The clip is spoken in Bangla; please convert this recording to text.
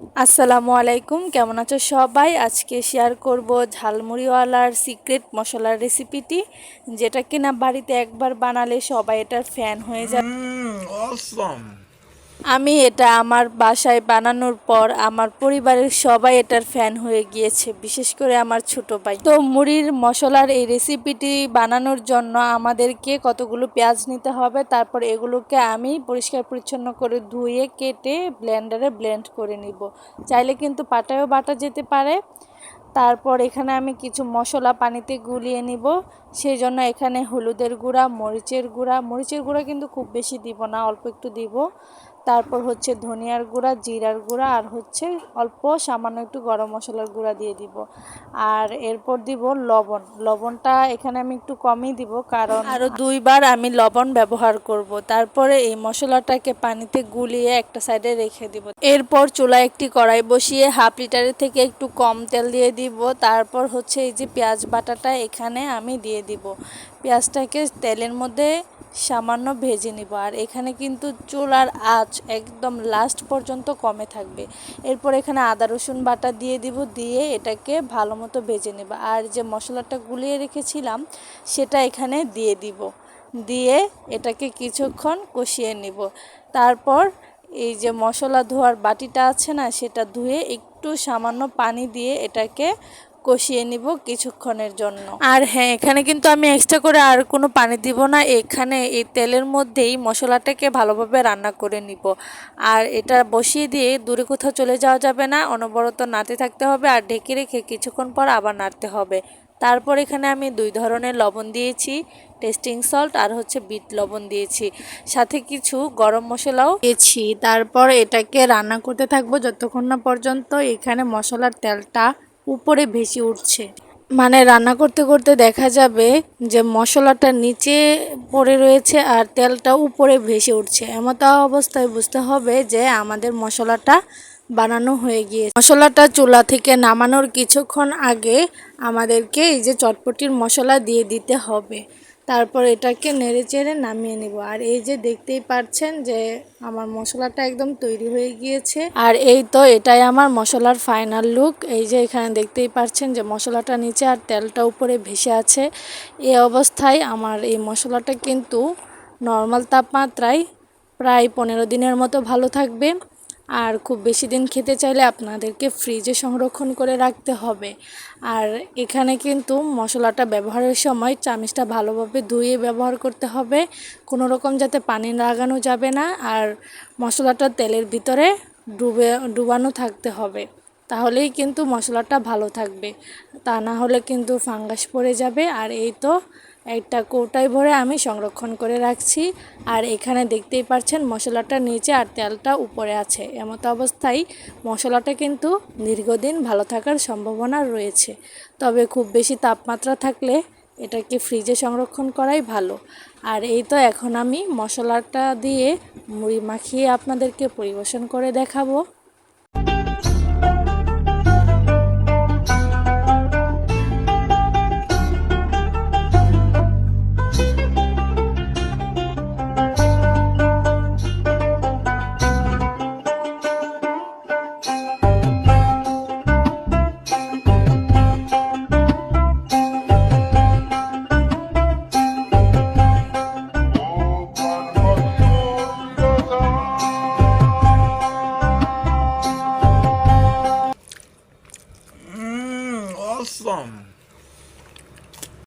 আসসালামু আলাইকুম, কেমন আছো সবাই আজকে শেয়ার করব ঝালমুড়িওয়ালার সিক্রেট মশলার রেসিপিটি যেটা কিনা বাড়িতে একবার বানালে সবাই এটার ফ্যান হয়ে awesome. আমি এটা আমার বাসায় বানানোর পর আমার পরিবারের সবাই এটার ফ্যান হয়ে গিয়েছে, বিশেষ করে আমার ছোট ভাই। তো মুড়ির মশলার এই রেসিপিটি বানানোর জন্য আমাদেরকে কতগুলো পেঁয়াজ নিতে হবে, তারপর এগুলোকে আমি পরিষ্কার পরিচ্ছন্ন করে ধুয়ে কেটে ব্লেন্ডারে ব্লেন্ড করে নিব। চাইলে কিন্তু পাটায়ও বাটা যেতে পারে। তারপর এখানে আমি কিছু মশলা পানিতে গুলিয়ে নিব। সেই জন্য এখানে হলুদের গুঁড়া, মরিচের গুঁড়া মরিচের গুঁড়া কিন্তু খুব বেশি দিব না, অল্প একটু দিব। তারপর হচ্ছে ধনিয়ার গুঁড়া, জিরার গুঁড়া, আর হচ্ছে অল্প সামান্য একটু গরম মশলার গুঁড়া দিয়ে দিব। আর এরপর দিব লবণ। লবণটা এখানে আমি একটু কমই দিব কারণ আরও দুইবার আমি লবণ ব্যবহার করব। তারপরে এই মশলাটাকে পানিতে গুলিয়ে একটা সাইডে রেখে দিব। এরপর চুলায় একটি কড়াই বসিয়ে হাফ লিটারের থেকে একটু কম তেল দিয়ে দিব। তারপর হচ্ছে এই যে পেঁয়াজ বাটাটা এখানে আমি দিয়ে দিব। পেঁয়াজটাকে তেলের মধ্যে সামান্য ভেজে নিব। আর এখানে কিন্তু চুলার আঁচ একদম লাস্ট পর্যন্ত কমে থাকবে। এরপর এখানে আদা, রসুন বাটা দিয়ে দিব, দিয়ে এটাকে ভালো মতো ভেজে নেব। আর যে মশলাটা গুলিয়ে রেখেছিলাম, সেটা এখানে দিয়ে দিব। দিয়ে এটাকে কিছুক্ষণ কষিয়ে নিব। তারপর এই যে মশলা ধোয়ার বাটিটা আছে না, সেটা ধুয়ে একটু সামান্য পানি দিয়ে এটাকে কষিয়ে নিব কিছুক্ষণের জন্য। আর হ্যাঁ এখানে কিন্তু আমি এক্সট্রা করে আর কোনো পানি দিব না। এখানে এই তেলের মধ্যেই মশলাটাকে ভালোভাবে রান্না করে নিব। আর এটা বসিয়ে দিয়ে দূরে কোথাও চলে যাওয়া যাবে না, অনবরত নাড়তে থাকতে হবে আর ঢেকে রেখে কিছুক্ষণ পর আবার নাড়তে হবে। তারপর এখানে আমি দুই ধরনের লবণ দিয়েছি, টেস্টিং সল্ট আর হচ্ছে বিট লবণ দিয়েছি। সাথে কিছু গরম মশলাও দিয়েছি। তারপর এটাকে রান্না করতে থাকব যতক্ষণ না পর্যন্ত এখানে মশলার তেলটা উপরে ভেসে উঠছে। মানে রান্না করতে করতে দেখা যাবে যে মশলাটা নিচে পড়ে রয়েছে আর তেলটা উপরে ভেসে উঠছে। এমতো অবস্থায় বুঝতে হবে যে আমাদের মশলাটা বানানো হয়ে গিয়েছে। মশলাটা চুলা থেকে নামানোর কিছুক্ষণ আগে আমাদেরকে এই যে চটপটির মশলা দিয়ে দিতে হবে। তারপর এটাকে নেড়ে চেড়ে নামিয়ে নিব। আর এই যে দেখতেই পাচ্ছেন যে আমার মশলাটা একদম তৈরি হয়ে গিয়েছে। আর এই তো এটাই আমার মশলার ফাইনাল লুক এই যে এখানে দেখতেই পাচ্ছেন যে মশলাটা নিচে আর তেলটা উপরে ভেসে আছে। এই অবস্থায় আমার এই মশলাটা কিন্তু নর্মাল তাপমাত্রায় প্রায় পনেরো দিনের মতো ভালো থাকবে। আর খুব বেশি দিন খেতে চাইলে আপনাদেরকে ফ্রিজে সংরক্ষণ করে রাখতে হবে। আর এখানে কিন্তু মশলাটা ব্যবহারের সময় চামিচটা ভালোভাবে ধুয়ে ব্যবহার করতে হবে। কোনো রকম যাতে পানি লাগানো যাবে না আর মশলাটা তেলের ভিতরে ডুবে, ডুবানো থাকতে হবে। তাহলেই কিন্তু মশলাটা ভালো থাকবে। তা না হলে কিন্তু ফাঙ্গাস পড়ে যাবে। আর এই তো একটা কৌটায় ভরে আমি সংরক্ষণ করে রাখছি। আর এখানে দেখতেই পাচ্ছেন, মশলাটা নিচে আর তেলটা উপরে আছে। এমতো অবস্থায় মশলাটা কিন্তু দীর্ঘদিন ভালো থাকার সম্ভাবনা রয়েছে। তবে খুব বেশি তাপমাত্রা থাকলে এটাকে ফ্রিজে সংরক্ষণ করাই ভালো। আর এই তো এখন আমি মশলাটা দিয়ে মুড়ি মাখিয়ে আপনাদেরকে পরিবেশন করে দেখাবো। from?